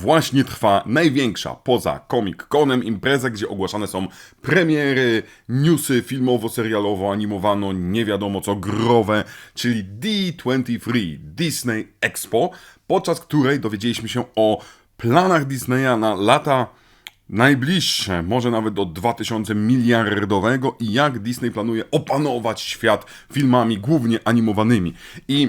właśnie trwa największa poza Comic Conem impreza, gdzie ogłaszane są premiery, newsy filmowo-serialowo, animowano, nie wiadomo co, growe, czyli D23 Disney Expo, podczas której dowiedzieliśmy się o planach Disneya na lata najbliższe, może nawet do 2000 miliardowego i jak Disney planuje opanować świat filmami głównie animowanymi. I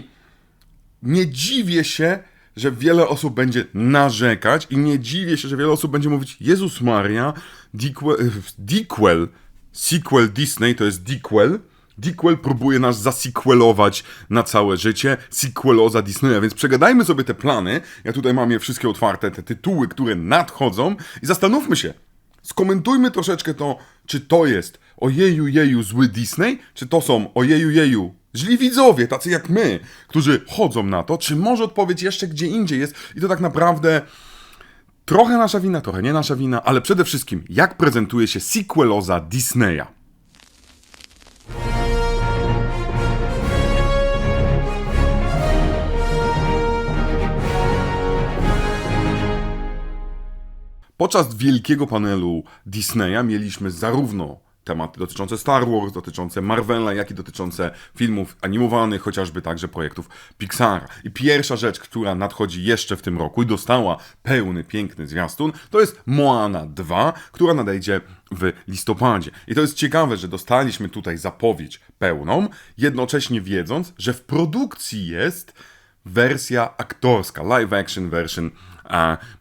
nie dziwię się, że wiele osób będzie narzekać i nie dziwię się, że wiele osób będzie mówić Jezus Maria, Dequel, Dequel sequel Disney to jest Dequel, Dequel próbuje nas zasequelować na całe życie, sequeloza Disneya, więc przegadajmy sobie te plany, ja tutaj mam je wszystkie otwarte, te tytuły, które nadchodzą. I zastanówmy się, skomentujmy troszeczkę to, czy to jest ojeju jeju zły Disney, czy to są ojeju jeju źli widzowie, tacy jak my, którzy chodzą na to, czy może odpowiedź jeszcze gdzie indziej jest i to tak naprawdę trochę nasza wina, trochę nie nasza wina, ale przede wszystkim jak prezentuje się sequeloza Disneya. Podczas wielkiego panelu Disneya mieliśmy zarówno tematy dotyczące Star Wars, dotyczące Marvela, jak i dotyczące filmów animowanych, chociażby także projektów Pixara. I pierwsza rzecz, która nadchodzi jeszcze w tym roku i dostała pełny, piękny zwiastun, to jest Moana 2, która nadejdzie w listopadzie. I to jest ciekawe, że dostaliśmy tutaj zapowiedź pełną, jednocześnie wiedząc, że w produkcji jest wersja aktorska, live action version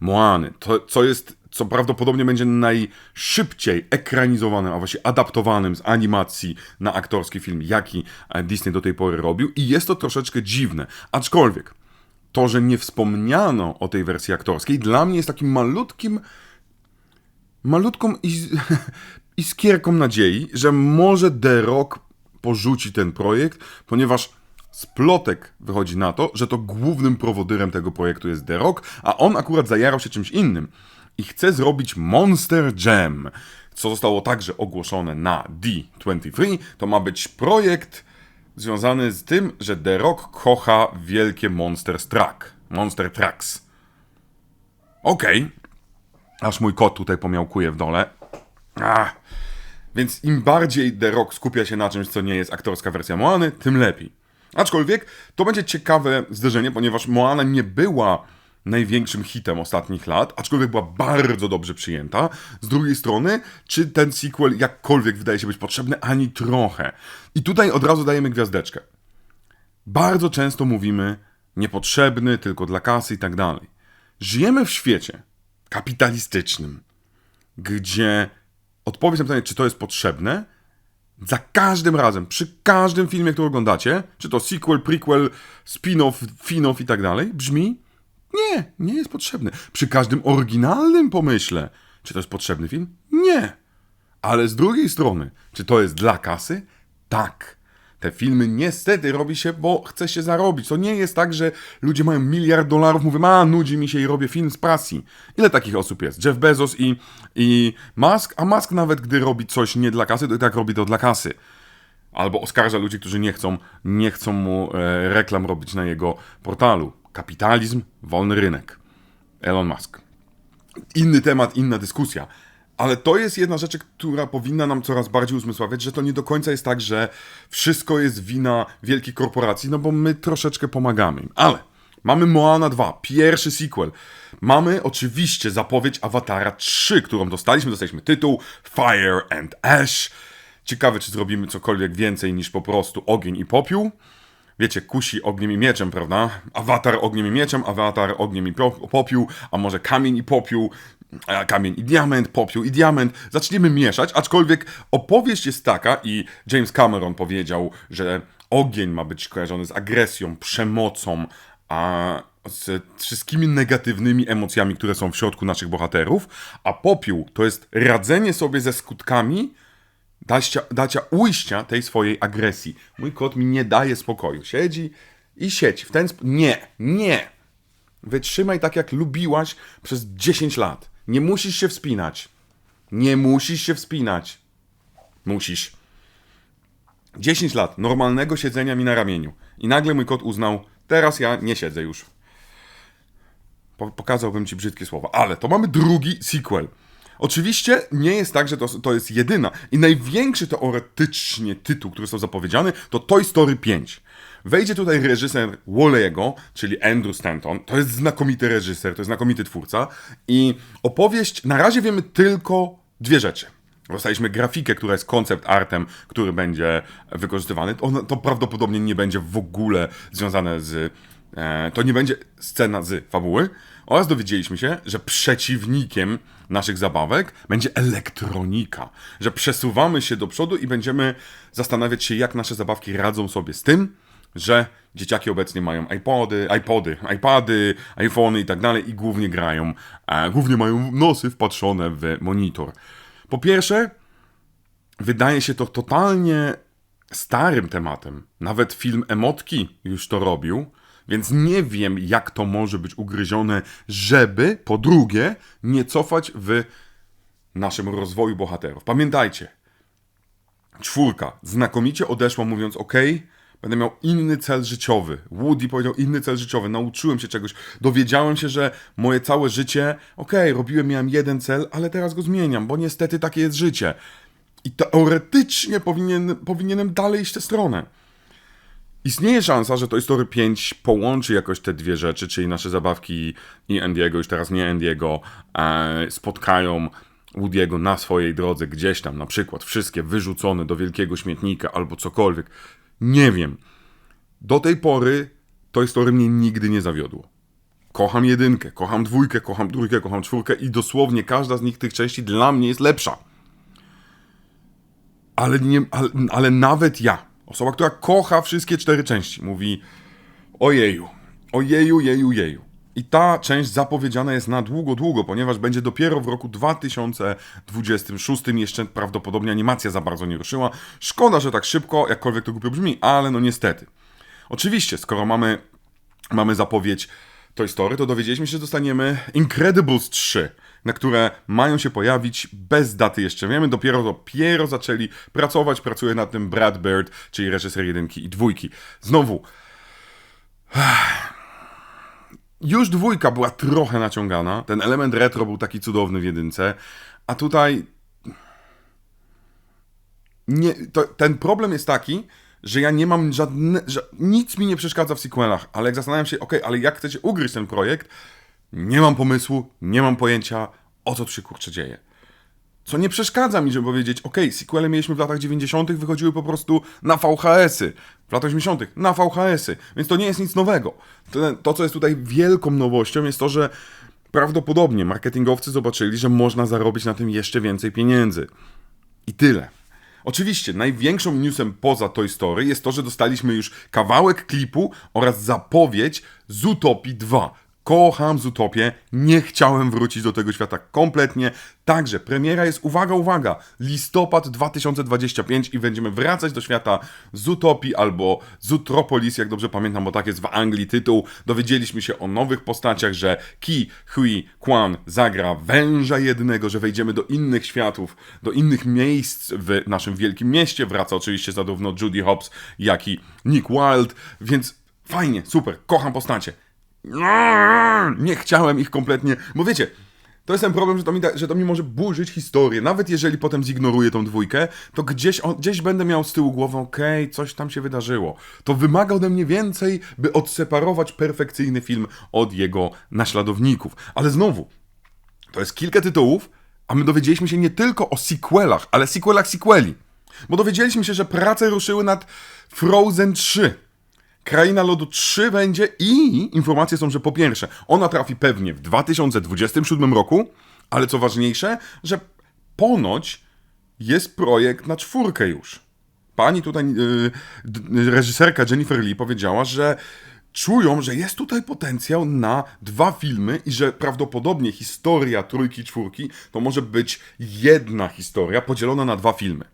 Moany, to, co jest co prawdopodobnie będzie najszybciej ekranizowanym, a właściwie adaptowanym z animacji na aktorski film, jaki Disney do tej pory robił. I jest to troszeczkę dziwne. Aczkolwiek to, że nie wspomniano o tej wersji aktorskiej, dla mnie jest takim malutkim, malutką is iskierką nadziei, że może The Rock porzuci ten projekt, ponieważ z plotek wychodzi na to, że to głównym prowodyrem tego projektu jest The Rock, a on akurat zajarał się czymś innym i chce zrobić Monster Jam, co zostało także ogłoszone na D23. To ma być projekt związany z tym, że The Rock kocha wielkie Monster Truck. Monster Trucks. Okej. Okay. Aż mój kot tutaj pomiałkuje w dole. Ah. Więc im bardziej The Rock skupia się na czymś, co nie jest aktorska wersja Moany, tym lepiej. Aczkolwiek to będzie ciekawe zderzenie, ponieważ Moana nie była największym hitem ostatnich lat, aczkolwiek była bardzo dobrze przyjęta. Z drugiej strony, czy ten sequel jakkolwiek wydaje się być potrzebny? Ani trochę. I tutaj od razu dajemy gwiazdeczkę. Bardzo często mówimy niepotrzebny, tylko dla kasy i tak dalej. Żyjemy w świecie kapitalistycznym, gdzie odpowiedź na pytanie, czy to jest potrzebne, za każdym razem, przy każdym filmie, który oglądacie, czy to sequel, prequel, spin-off, fin-off i tak dalej, brzmi nie, nie jest potrzebny. Przy każdym oryginalnym pomyśle, czy to jest potrzebny film? Nie. Ale z drugiej strony, czy to jest dla kasy? Tak. Te filmy niestety robi się, bo chce się zarobić. To nie jest tak, że ludzie mają miliard dolarów, mówią, a nudzi mi się i robię film z pasji. Ile takich osób jest? Jeff Bezos i, i Musk? A Musk nawet gdy robi coś nie dla kasy, to i tak robi to dla kasy. Albo oskarża ludzi, którzy nie chcą, nie chcą mu e, reklam robić na jego portalu. Kapitalizm, wolny rynek. Elon Musk. Inny temat, inna dyskusja. Ale to jest jedna rzecz, która powinna nam coraz bardziej uzmysławiać, że to nie do końca jest tak, że wszystko jest wina wielkich korporacji, no bo my troszeczkę pomagamy im. Ale mamy Moana 2, pierwszy sequel. Mamy oczywiście zapowiedź Awatara 3, którą dostaliśmy. Dostaliśmy tytuł Fire and Ash. Ciekawe, czy zrobimy cokolwiek więcej niż po prostu ogień i popiół wiecie, kusi ogniem i mieczem, prawda? Awatar ogniem i mieczem, awatar ogniem i popiół, a może kamień i popiół, kamień i diament, popiół i diament. Zaczniemy mieszać, aczkolwiek opowieść jest taka i James Cameron powiedział, że ogień ma być kojarzony z agresją, przemocą, a z wszystkimi negatywnymi emocjami, które są w środku naszych bohaterów, a popiół to jest radzenie sobie ze skutkami dacia, dacia ujścia tej swojej agresji. Mój kot mi nie daje spokoju. Siedzi i siedzi. W ten sposób. Nie, nie. Wytrzymaj tak, jak lubiłaś przez 10 lat. Nie musisz się wspinać. Nie musisz się wspinać. Musisz. 10 lat normalnego siedzenia mi na ramieniu. I nagle mój kot uznał, teraz ja nie siedzę już. Po- pokazałbym ci brzydkie słowa, ale to mamy drugi sequel. Oczywiście nie jest tak, że to, to jest jedyna i największy teoretycznie tytuł, który został zapowiedziany, to Toy Story 5. Wejdzie tutaj reżyser Wolego, czyli Andrew Stanton. To jest znakomity reżyser, to jest znakomity twórca. I opowieść, na razie wiemy tylko dwie rzeczy. Dostaliśmy grafikę, która jest koncept artem, który będzie wykorzystywany. To, prawdopodobnie nie będzie w ogóle związane z. E, to nie będzie scena z fabuły. Oraz dowiedzieliśmy się, że przeciwnikiem naszych zabawek będzie elektronika. Że przesuwamy się do przodu i będziemy zastanawiać się, jak nasze zabawki radzą sobie z tym, że dzieciaki obecnie mają iPody, iPody, iPady, iPhony i tak dalej i głównie grają, e, głównie mają nosy wpatrzone w monitor. Po pierwsze, wydaje się to totalnie starym tematem. Nawet film Emotki już to robił, więc nie wiem, jak to może być ugryzione, żeby, po drugie, nie cofać w naszym rozwoju bohaterów. Pamiętajcie, czwórka znakomicie odeszła, mówiąc: OK, będę miał inny cel życiowy. Woody powiedział inny cel życiowy, nauczyłem się czegoś, dowiedziałem się, że moje całe życie, OK, robiłem, miałem jeden cel, ale teraz go zmieniam, bo niestety takie jest życie. I teoretycznie powinien, powinienem dalej iść tę stronę. Istnieje szansa, że Toy Story 5 połączy jakoś te dwie rzeczy, czyli nasze zabawki i Andiego, już teraz nie Andiego, e, spotkają Woody'ego na swojej drodze gdzieś tam, na przykład wszystkie wyrzucone do wielkiego śmietnika albo cokolwiek. Nie wiem. Do tej pory Toy Story mnie nigdy nie zawiodło. Kocham jedynkę, kocham dwójkę, kocham trójkę, kocham czwórkę i dosłownie każda z nich tych części dla mnie jest lepsza. Ale, nie, ale, ale nawet ja, osoba, która kocha wszystkie cztery części, mówi ojeju, ojeju, jeju, jeju. I ta część zapowiedziana jest na długo, długo, ponieważ będzie dopiero w roku 2026. Jeszcze prawdopodobnie animacja za bardzo nie ruszyła. Szkoda, że tak szybko, jakkolwiek to głupio brzmi, ale no niestety. Oczywiście, skoro mamy, mamy zapowiedź Toy Story, to dowiedzieliśmy się, że dostaniemy Incredibles 3, na które mają się pojawić bez daty jeszcze wiemy, dopiero dopiero zaczęli pracować, pracuje nad tym Brad Bird, czyli reżyser jedynki i dwójki. Znowu, już dwójka była trochę naciągana, ten element retro był taki cudowny w jedynce, a tutaj nie, to, ten problem jest taki, że ja nie mam żadne, że nic mi nie przeszkadza w sequelach, ale jak zastanawiam się, ok, ale jak chcecie ugryźć ten projekt, nie mam pomysłu, nie mam pojęcia, o co tu się kurczę dzieje. Co nie przeszkadza mi, żeby powiedzieć, ok, sequele mieliśmy w latach 90., wychodziły po prostu na VHS-y, w latach 80., na VHS-y, więc to nie jest nic nowego. To, to, co jest tutaj wielką nowością, jest to, że prawdopodobnie marketingowcy zobaczyli, że można zarobić na tym jeszcze więcej pieniędzy. I tyle. Oczywiście, największą newsem poza Toy Story jest to, że dostaliśmy już kawałek klipu oraz zapowiedź Zootopii 2. Kocham Zootopię, nie chciałem wrócić do tego świata kompletnie. Także premiera jest, uwaga, uwaga, listopad 2025 i będziemy wracać do świata Zootopii albo Zootropolis, jak dobrze pamiętam, bo tak jest w Anglii tytuł. Dowiedzieliśmy się o nowych postaciach, że Ki Hui Kwan zagra węża jednego, że wejdziemy do innych światów, do innych miejsc w naszym wielkim mieście. Wraca oczywiście zarówno Judy Hopps, jak i Nick Wilde, więc fajnie, super, kocham postacie. Nie chciałem ich kompletnie, bo wiecie, to jest ten problem, że to, mi, da- że to mi może burzyć historię. Nawet jeżeli potem zignoruję tą dwójkę, to gdzieś, gdzieś będę miał z tyłu głowy, okej, coś tam się wydarzyło. To wymaga ode mnie więcej, by odseparować perfekcyjny film od jego naśladowników. Ale znowu, to jest kilka tytułów, a my dowiedzieliśmy się nie tylko o sequelach, ale sequelach sequeli. Bo dowiedzieliśmy się, że prace ruszyły nad Frozen 3. Kraina Lodu 3 będzie i informacje są, że po pierwsze, ona trafi pewnie w 2027 roku, ale co ważniejsze, że ponoć jest projekt na czwórkę już. Pani tutaj, yy, reżyserka Jennifer Lee powiedziała, że czują, że jest tutaj potencjał na dwa filmy i że prawdopodobnie historia trójki, czwórki to może być jedna historia podzielona na dwa filmy.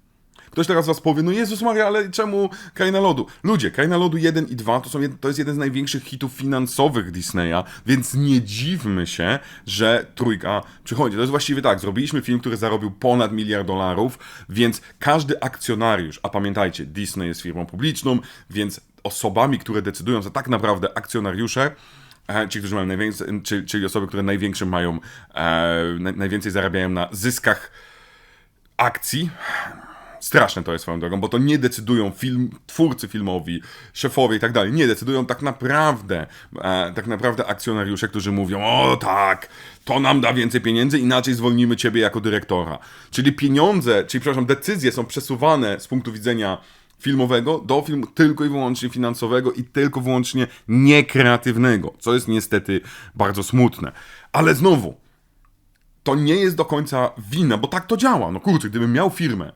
Ktoś teraz was powie, no Jezus Maria, ale czemu Kraina Lodu? Ludzie, Kraina Lodu 1 i 2 to, są, to jest jeden z największych hitów finansowych Disneya, więc nie dziwmy się, że trójka przychodzi. To jest właściwie tak, zrobiliśmy film, który zarobił ponad miliard dolarów, więc każdy akcjonariusz, a pamiętajcie, Disney jest firmą publiczną, więc osobami, które decydują, że tak naprawdę akcjonariusze e, ci, którzy mają najwięcej, czyli, osoby, które największym mają, e, naj, najwięcej zarabiają na zyskach akcji. Straszne to jest swoją drogą, bo to nie decydują film, twórcy filmowi, szefowie i tak dalej. Nie decydują tak naprawdę, e, tak naprawdę akcjonariusze, którzy mówią: O tak, to nam da więcej pieniędzy, inaczej zwolnimy ciebie jako dyrektora. Czyli pieniądze, czyli przepraszam, decyzje są przesuwane z punktu widzenia filmowego do filmu tylko i wyłącznie finansowego i tylko wyłącznie niekreatywnego, co jest niestety bardzo smutne. Ale znowu, to nie jest do końca wina, bo tak to działa. No kurczę, gdybym miał firmę,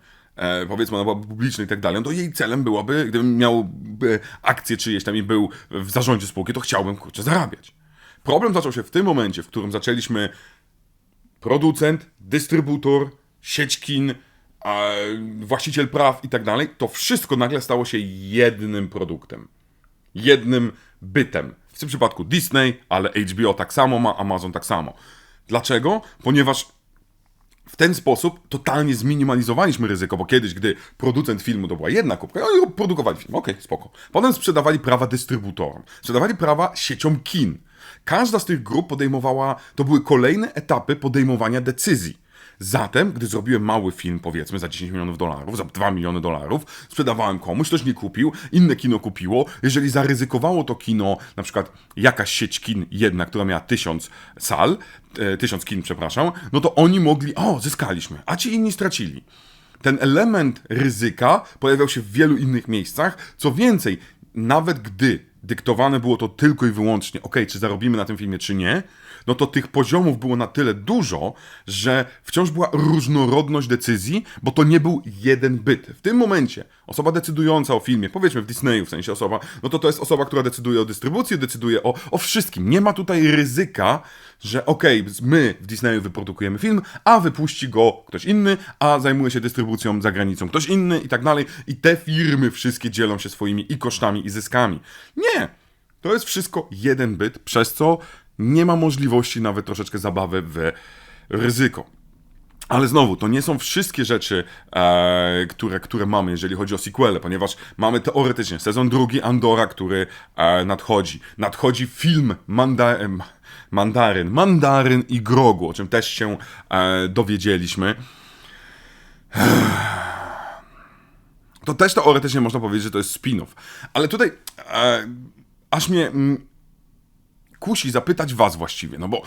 powiedzmy ona byłaby publiczna i tak dalej, no to jej celem byłoby, gdybym miał e, akcje czyjeś tam i był w zarządzie spółki, to chciałbym kurczę zarabiać. Problem zaczął się w tym momencie, w którym zaczęliśmy producent, dystrybutor, sieć kin, e, właściciel praw i tak dalej, to wszystko nagle stało się jednym produktem. Jednym bytem. W tym przypadku Disney, ale HBO tak samo ma, Amazon tak samo. Dlaczego? Ponieważ w ten sposób totalnie zminimalizowaliśmy ryzyko, bo kiedyś, gdy producent filmu to była jedna kubka, oni produkowali film, okej, okay, spoko. Potem sprzedawali prawa dystrybutorom, sprzedawali prawa sieciom kin. Każda z tych grup podejmowała, to były kolejne etapy podejmowania decyzji. Zatem, gdy zrobiłem mały film, powiedzmy, za 10 milionów dolarów, za 2 miliony dolarów, sprzedawałem komuś, ktoś nie kupił, inne kino kupiło. Jeżeli zaryzykowało to kino, na przykład jakaś sieć kin jedna, która miała tysiąc sal, e, tysiąc kin, przepraszam, no to oni mogli, o, zyskaliśmy, a ci inni stracili. Ten element ryzyka pojawiał się w wielu innych miejscach. Co więcej, nawet gdy dyktowane było to tylko i wyłącznie, ok, czy zarobimy na tym filmie, czy nie, no to tych poziomów było na tyle dużo, że wciąż była różnorodność decyzji, bo to nie był jeden byt. W tym momencie osoba decydująca o filmie, powiedzmy w Disneyu w sensie osoba, no to to jest osoba, która decyduje o dystrybucji, decyduje o, o wszystkim. Nie ma tutaj ryzyka, że okej, okay, my w Disneyu wyprodukujemy film, a wypuści go ktoś inny, a zajmuje się dystrybucją za granicą ktoś inny i tak dalej. I te firmy wszystkie dzielą się swoimi i kosztami, i zyskami. Nie! To jest wszystko jeden byt, przez co nie ma możliwości nawet troszeczkę zabawy w ryzyko. Ale znowu, to nie są wszystkie rzeczy, e, które, które mamy, jeżeli chodzi o sequele, ponieważ mamy teoretycznie sezon drugi Andora, który e, nadchodzi. Nadchodzi film Manda Mandaryn, Mandaryn i Grogu, o czym też się e, dowiedzieliśmy. To też teoretycznie można powiedzieć, że to jest spin-off. Ale tutaj e, aż mnie mm, kusi zapytać was właściwie, no bo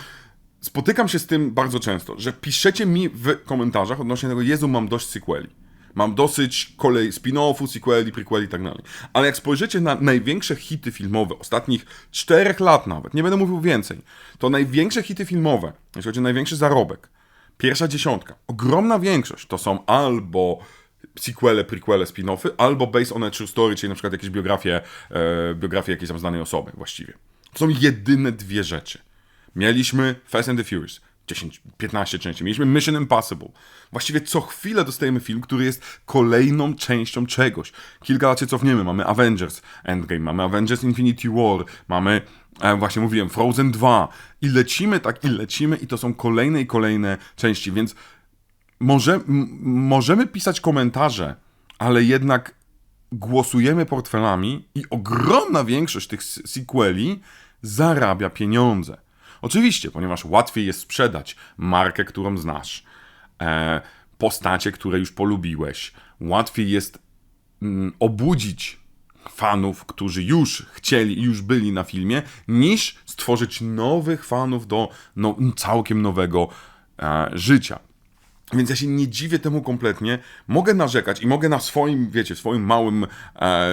spotykam się z tym bardzo często, że piszecie mi w komentarzach odnośnie tego, Jezu, mam dość sequeli. Mam dosyć kolej spin-offu, sequeli, prequeli i tak dalej. Ale jak spojrzycie na największe hity filmowe ostatnich czterech lat nawet, nie będę mówił więcej, to największe hity filmowe, jeśli chodzi o największy zarobek, pierwsza dziesiątka, ogromna większość to są albo sequele, prequele, spin-offy, albo based on a true story, czyli na przykład jakieś biografie, e, biografie jakiejś tam znanej osoby właściwie. To są jedyne dwie rzeczy. Mieliśmy Fast and the Furious, 10, 15 części. Mieliśmy Mission Impossible. Właściwie co chwilę dostajemy film, który jest kolejną częścią czegoś. Kilka lat się cofniemy. Mamy Avengers Endgame, mamy Avengers Infinity War, mamy, e, właśnie mówiłem, Frozen 2. I lecimy tak, i lecimy, i to są kolejne i kolejne części, więc może, możemy pisać komentarze, ale jednak głosujemy portfelami i ogromna większość tych sequeli zarabia pieniądze. Oczywiście, ponieważ łatwiej jest sprzedać markę, którą znasz, e, postacie, które już polubiłeś. Łatwiej jest mm, obudzić fanów, którzy już chcieli już byli na filmie, niż stworzyć nowych fanów do no, całkiem nowego e, życia. Więc ja się nie dziwię temu kompletnie. Mogę narzekać i mogę na swoim, wiecie, swoim małym e,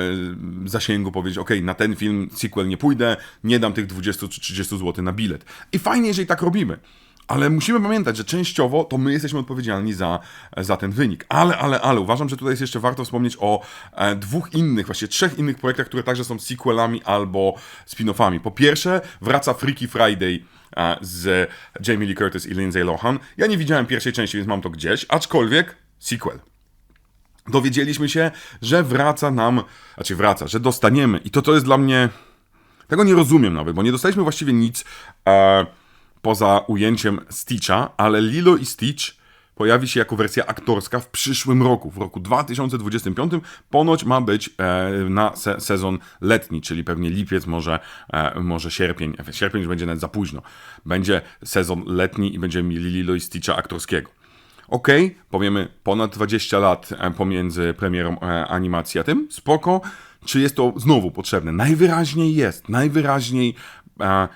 zasięgu powiedzieć, ok, na ten film sequel nie pójdę, nie dam tych 20 czy 30 zł na bilet. I fajnie, jeżeli tak robimy. Ale musimy pamiętać, że częściowo to my jesteśmy odpowiedzialni za, za ten wynik. Ale, ale, ale uważam, że tutaj jest jeszcze warto wspomnieć o e, dwóch innych, właściwie trzech innych projektach, które także są sequelami albo spin-offami. Po pierwsze, wraca Freaky Friday z Jamie Lee Curtis i Lindsay Lohan. Ja nie widziałem pierwszej części, więc mam to gdzieś, aczkolwiek sequel. Dowiedzieliśmy się, że wraca nam, znaczy wraca, że dostaniemy i to to jest dla mnie, tego nie rozumiem nawet, bo nie dostaliśmy właściwie nic e, poza ujęciem Stitcha, ale Lilo i Stitch pojawi się jako wersja aktorska w przyszłym roku, w roku 2025. Ponoć ma być e, na se sezon letni, czyli pewnie lipiec, może, e, może sierpień. Sierpień już będzie nawet za późno. Będzie sezon letni i będziemy mieli Lilo i Stitcha aktorskiego. Ok, powiemy ponad 20 lat e, pomiędzy premierą e, animacji a tym, spoko. Czy jest to znowu potrzebne? Najwyraźniej jest, najwyraźniej e,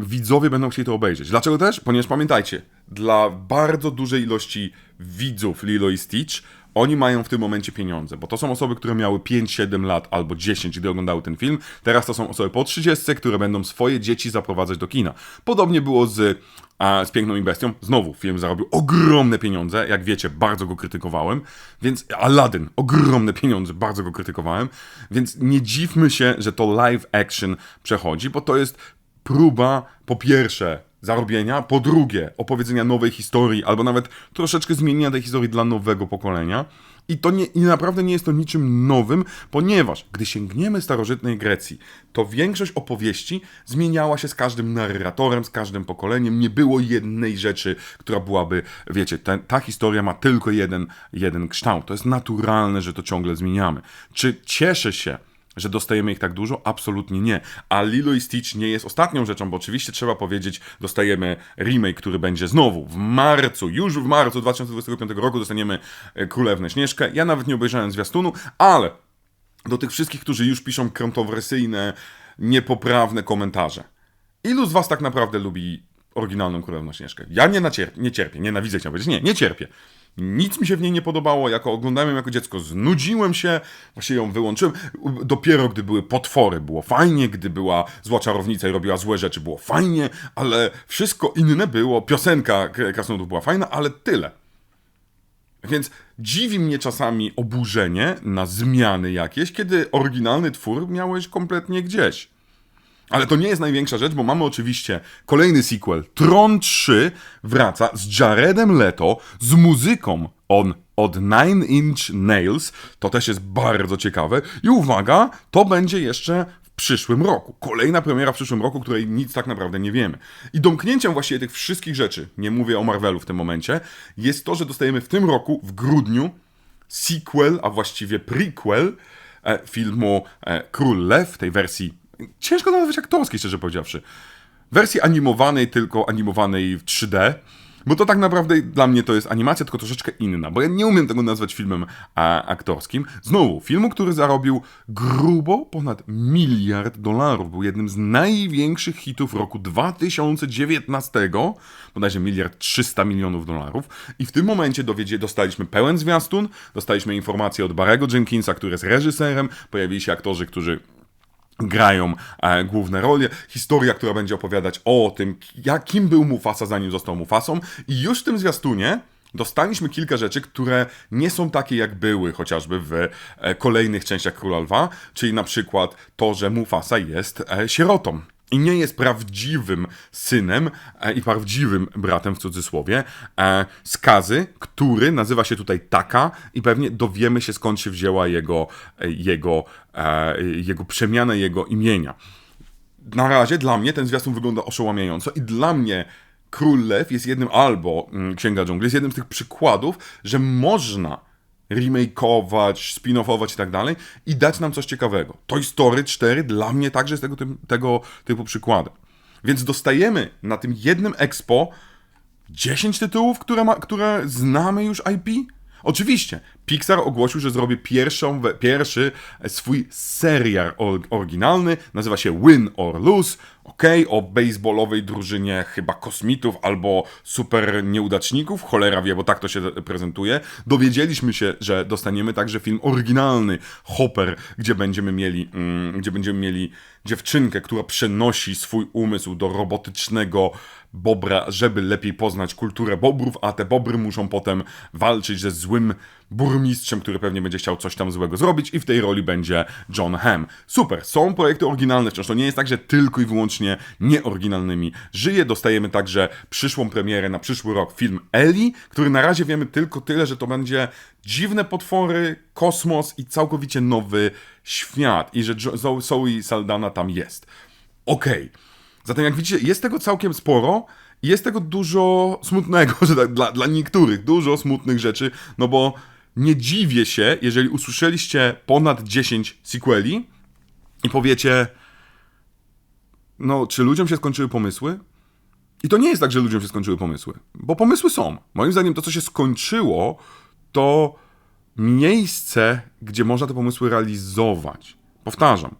widzowie będą chcieli to obejrzeć. Dlaczego też? Ponieważ pamiętajcie, dla bardzo dużej ilości widzów Lilo i Stitch oni mają w tym momencie pieniądze, bo to są osoby, które miały 5-7 lat albo 10, gdy oglądały ten film. Teraz to są osoby po 30, które będą swoje dzieci zaprowadzać do kina. Podobnie było z, a, z Piękną Inwestią. Znowu film zarobił ogromne pieniądze. Jak wiecie, bardzo go krytykowałem. Więc Aladdin, ogromne pieniądze, bardzo go krytykowałem. Więc nie dziwmy się, że to live action przechodzi, bo to jest próba po pierwsze zarobienia, po drugie opowiedzenia nowej historii, albo nawet troszeczkę zmienienia tej historii dla nowego pokolenia. I to nie, i naprawdę nie jest to niczym nowym, ponieważ gdy sięgniemy starożytnej Grecji, to większość opowieści zmieniała się z każdym narratorem, z każdym pokoleniem. Nie było jednej rzeczy, która byłaby, wiecie, ta, historia ma tylko jeden, jeden kształt. To jest naturalne, że to ciągle zmieniamy. Czy cieszę się, że dostajemy ich tak dużo? Absolutnie nie. A Lilo i Stitch nie jest ostatnią rzeczą, bo oczywiście trzeba powiedzieć, dostajemy remake, który będzie znowu w marcu, już w marcu 2025 roku dostaniemy e, Królewnę Śnieżkę. Ja nawet nie obejrzałem zwiastunu, ale do tych wszystkich, którzy już piszą kontrowersyjne, niepoprawne komentarze. Ilu z was tak naprawdę lubi oryginalną Królewną Śnieżkę? Ja nie, nacierp- nie cierpię, nienawidzę chciałem powiedzieć, nie, nie cierpię. Nic mi się w niej nie podobało, jako oglądałem ją jako dziecko, znudziłem się, właśnie ją wyłączyłem. Dopiero gdy były potwory, było fajnie, gdy była zła czarownica i robiła złe rzeczy, było fajnie, ale wszystko inne było. Piosenka Krasnodów była fajna, ale tyle. Więc dziwi mnie czasami oburzenie na zmiany jakieś, kiedy oryginalny twór miałeś kompletnie gdzieś. Ale to nie jest największa rzecz, bo mamy oczywiście kolejny sequel. Tron 3 wraca z Jaredem Leto, z muzyką on od Nine Inch Nails. To też jest bardzo ciekawe. I uwaga, to będzie jeszcze w przyszłym roku. Kolejna premiera w przyszłym roku, której nic tak naprawdę nie wiemy. I domknięciem właściwie tych wszystkich rzeczy, nie mówię o Marvelu w tym momencie, jest to, że dostajemy w tym roku, w grudniu, sequel, a właściwie prequel e, filmu e, Król Lew, tej wersji ciężko nazwać aktorskiej, szczerze powiedziawszy. Wersji animowanej, tylko animowanej w 3D. Bo to tak naprawdę dla mnie to jest animacja, tylko troszeczkę inna, bo ja nie umiem tego nazwać filmem a, aktorskim. Znowu, filmu, który zarobił grubo ponad miliard dolarów. Był jednym z największych hitów roku 2019, bodajże miliard 300 milionów dolarów. I w tym momencie dowiedzie, dostaliśmy pełen zwiastun, dostaliśmy informację od Barego Jenkinsa, który jest reżyserem, pojawili się aktorzy, którzy grają e, główne role. Historia, która będzie opowiadać o tym, jakim był Mufasa, zanim został Mufasą. I już w tym zwiastunie dostaliśmy kilka rzeczy, które nie są takie, jak były chociażby w e, kolejnych częściach Króla Lwa, czyli na przykład to, że Mufasa jest e, sierotą i nie jest prawdziwym synem e, i prawdziwym bratem w cudzysłowie skazy, który nazywa się tutaj Taka i pewnie dowiemy się skąd się wzięła jego, jego, jego przemiana jego imienia. Na razie dla mnie ten zwiastun wygląda oszałamiająco i dla mnie Król Lew jest jednym, albo mm, Księga Dżungli jest jednym z tych przykładów, że można remakeować, spin-offować i tak dalej i dać nam coś ciekawego. Toy Story 4 dla mnie także jest tego, tego typu przykładem. Więc dostajemy na tym jednym expo 10 tytułów, które, ma, które znamy już IP. Oczywiście, Pixar ogłosił, że zrobi pierwszą, pierwszy swój serial oryginalny, nazywa się Win or Lose, ok, o baseballowej drużynie chyba kosmitów albo super nieudaczników, cholera wie, bo tak to się prezentuje. Dowiedzieliśmy się, że dostaniemy także film oryginalny Hopper, gdzie będziemy mieli, mm, gdzie będziemy mieli dziewczynkę, która przenosi swój umysł do robotycznego bobra, żeby lepiej poznać kulturę bobrów, a te bobry muszą potem walczyć ze złym burmistrzem, który pewnie będzie chciał coś tam złego zrobić i w tej roli będzie John Hamm. Super, są projekty oryginalne, wciąż to nie jest tak, że tylko i wyłącznie nieoryginalnymi żyje. Dostajemy także przyszłą premierę na przyszły rok film Ellie, który na razie wiemy tylko tyle, że to będzie dziwne potwory, kosmos i całkowicie nowy świat i że Zoe Saldana tam jest. Okej. Okay. Zatem jak widzicie, jest tego całkiem sporo jest tego dużo smutnego, że tak, dla, dla niektórych dużo smutnych rzeczy, no bo nie dziwię się, jeżeli usłyszeliście ponad 10 sequeli i powiecie, no, czy ludziom się skończyły pomysły? I to nie jest tak, że ludziom się skończyły pomysły, bo pomysły są. Moim zdaniem to, co się skończyło, to miejsce, gdzie można te pomysły realizować. Powtarzam,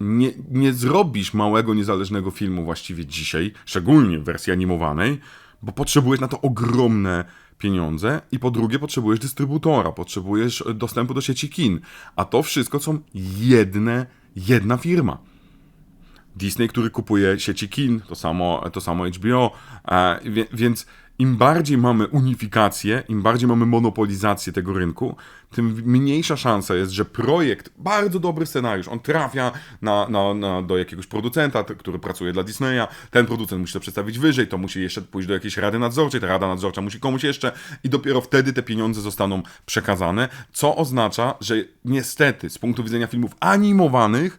nie, nie zrobisz małego, niezależnego filmu właściwie dzisiaj, szczególnie w wersji animowanej, bo potrzebujesz na to ogromne pieniądze i po drugie potrzebujesz dystrybutora, potrzebujesz dostępu do sieci kin, a to wszystko są jedne, jedna firma. Disney, który kupuje sieci kin, to samo, to samo HBO, e, więc im bardziej mamy unifikację, im bardziej mamy monopolizację tego rynku, tym mniejsza szansa jest, że projekt, bardzo dobry scenariusz, on trafia na, na, na, do jakiegoś producenta, który pracuje dla Disneya, ten producent musi to przedstawić wyżej, to musi jeszcze pójść do jakiejś rady nadzorczej, ta rada nadzorcza musi komuś jeszcze i dopiero wtedy te pieniądze zostaną przekazane, co oznacza, że niestety z punktu widzenia filmów animowanych,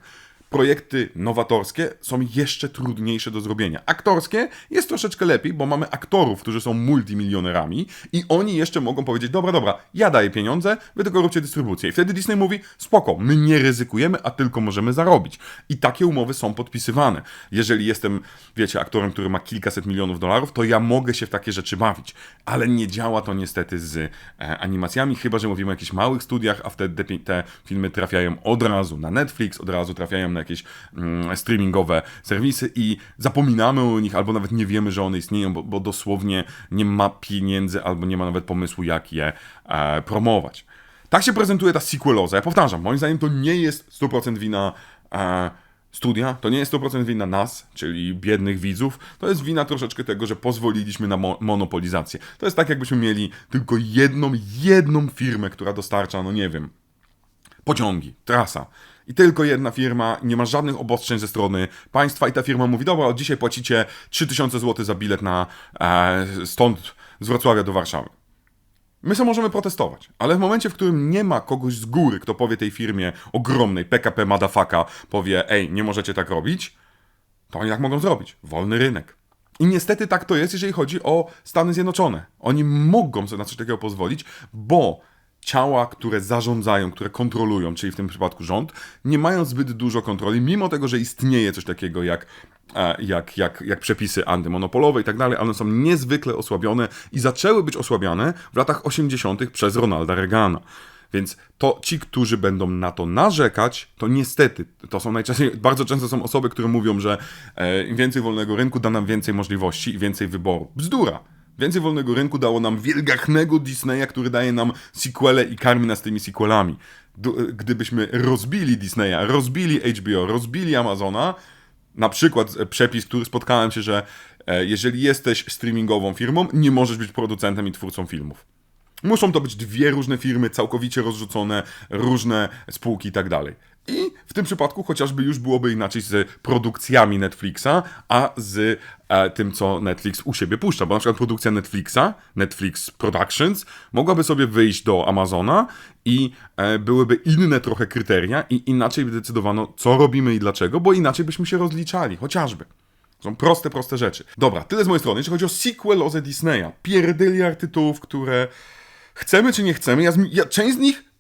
projekty nowatorskie są jeszcze trudniejsze do zrobienia. Aktorskie jest troszeczkę lepiej, bo mamy aktorów, którzy są multimilionerami i oni jeszcze mogą powiedzieć, dobra, dobra, ja daję pieniądze, wy tylko róbcie dystrybucję. I wtedy Disney mówi, spoko, my nie ryzykujemy, a tylko możemy zarobić. I takie umowy są podpisywane. Jeżeli jestem, wiecie, aktorem, który ma kilkaset milionów dolarów, to ja mogę się w takie rzeczy bawić. Ale nie działa to niestety z e, animacjami, chyba, że mówimy o jakichś małych studiach, a wtedy te, te filmy trafiają od razu na Netflix, od razu trafiają na jakieś mm, streamingowe serwisy i zapominamy o nich, albo nawet nie wiemy, że one istnieją, bo, bo dosłownie nie ma pieniędzy, albo nie ma nawet pomysłu, jak je e, promować. Tak się prezentuje ta sequeloza. Ja powtarzam, moim zdaniem to nie jest 100% wina e, studia, to nie jest 100% wina nas, czyli biednych widzów, to jest wina troszeczkę tego, że pozwoliliśmy na mo monopolizację. To jest tak, jakbyśmy mieli tylko jedną, jedną firmę, która dostarcza, no nie wiem, pociągi, trasa i tylko jedna firma, nie ma żadnych obostrzeń ze strony państwa i ta firma mówi, dobra, od dzisiaj płacicie 3000 zł za bilet na e, stąd z Wrocławia do Warszawy. My sobie możemy protestować, ale w momencie, w którym nie ma kogoś z góry, kto powie tej firmie ogromnej, PKP Madafaka, powie, ej, nie możecie tak robić, to oni jak mogą zrobić? Wolny rynek. I niestety tak to jest, jeżeli chodzi o Stany Zjednoczone. Oni mogą sobie na coś takiego pozwolić, bo ciała, które zarządzają, które kontrolują, czyli w tym przypadku rząd, nie mają zbyt dużo kontroli, mimo tego, że istnieje coś takiego jak e, jak, jak, jak przepisy antymonopolowe i tak dalej, one są niezwykle osłabione i zaczęły być osłabiane w latach 80. przez Ronalda Reagana. Więc to ci, którzy będą na to narzekać, to niestety, to są najczęściej, bardzo często są osoby, które mówią, że e, im więcej wolnego rynku da nam więcej możliwości i więcej wyboru. Bzdura! Więcej wolnego rynku dało nam wielgachnego Disneya, który daje nam sequele i karmi nas tymi sequelami. Gdybyśmy rozbili Disneya, rozbili HBO, rozbili Amazona, na przykład e, przepis, który spotkałem się, że e, jeżeli jesteś streamingową firmą, nie możesz być producentem i twórcą filmów. Muszą to być dwie różne firmy, całkowicie rozrzucone, różne spółki i tak dalej. I w tym przypadku chociażby już byłoby inaczej z produkcjami Netflixa, a z e, tym, co Netflix u siebie puszcza. Bo na przykład produkcja Netflixa, Netflix Productions, mogłaby sobie wyjść do Amazona i e, byłyby inne trochę kryteria i inaczej by decydowano, co robimy i dlaczego, bo inaczej byśmy się rozliczali, chociażby. Są proste, proste rzeczy. Dobra, tyle z mojej strony. Jeśli chodzi o sequelozę Disneya, pierdyliard tytułów, które chcemy czy nie chcemy, ja, ja część z nich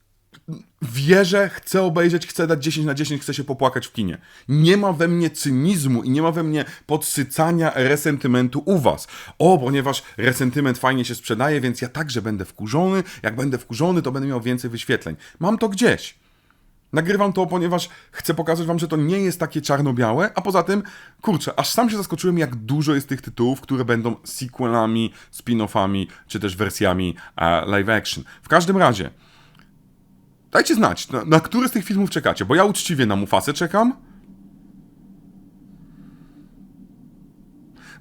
wierzę, chcę obejrzeć, chcę dać 10 na 10, chcę się popłakać w kinie. Nie ma we mnie cynizmu i nie ma we mnie podsycania resentymentu u was. O, ponieważ resentyment fajnie się sprzedaje, więc ja także będę wkurzony. Jak będę wkurzony, to będę miał więcej wyświetleń. Mam to gdzieś. Nagrywam to, ponieważ chcę pokazać wam, że to nie jest takie czarno-białe, a poza tym, kurczę, aż sam się zaskoczyłem, jak dużo jest tych tytułów, które będą sequelami, spin-offami, czy też wersjami uh, live action. W każdym razie, Dajcie znać, na, na który z tych filmów czekacie, bo ja uczciwie na Mufasę czekam.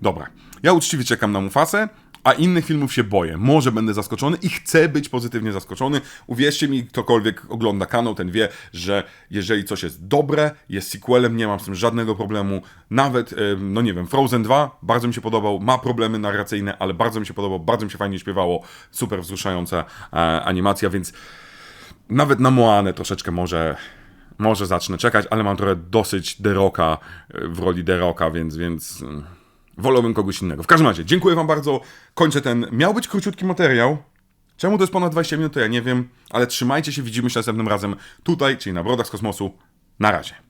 Dobra, ja uczciwie czekam na Mufasę, a innych filmów się boję. Może będę zaskoczony i chcę być pozytywnie zaskoczony. Uwierzcie mi, ktokolwiek ogląda kanał, ten wie, że jeżeli coś jest dobre, jest sequelem, nie mam z tym żadnego problemu. Nawet, no nie wiem, Frozen 2 bardzo mi się podobał, ma problemy narracyjne, ale bardzo mi się podobał, bardzo mi się fajnie śpiewało, super wzruszająca e, animacja, więc nawet na Moanę troszeczkę może, może zacznę czekać, ale mam trochę dosyć Deroka w roli Deroka, więc, więc mm, wolałbym kogoś innego. W każdym razie, dziękuję wam bardzo. Kończę ten, miał być króciutki materiał. Czemu to jest ponad 20 minut, ja nie wiem, ale trzymajcie się, widzimy się następnym razem tutaj, czyli na Brodach z Kosmosu. Na razie.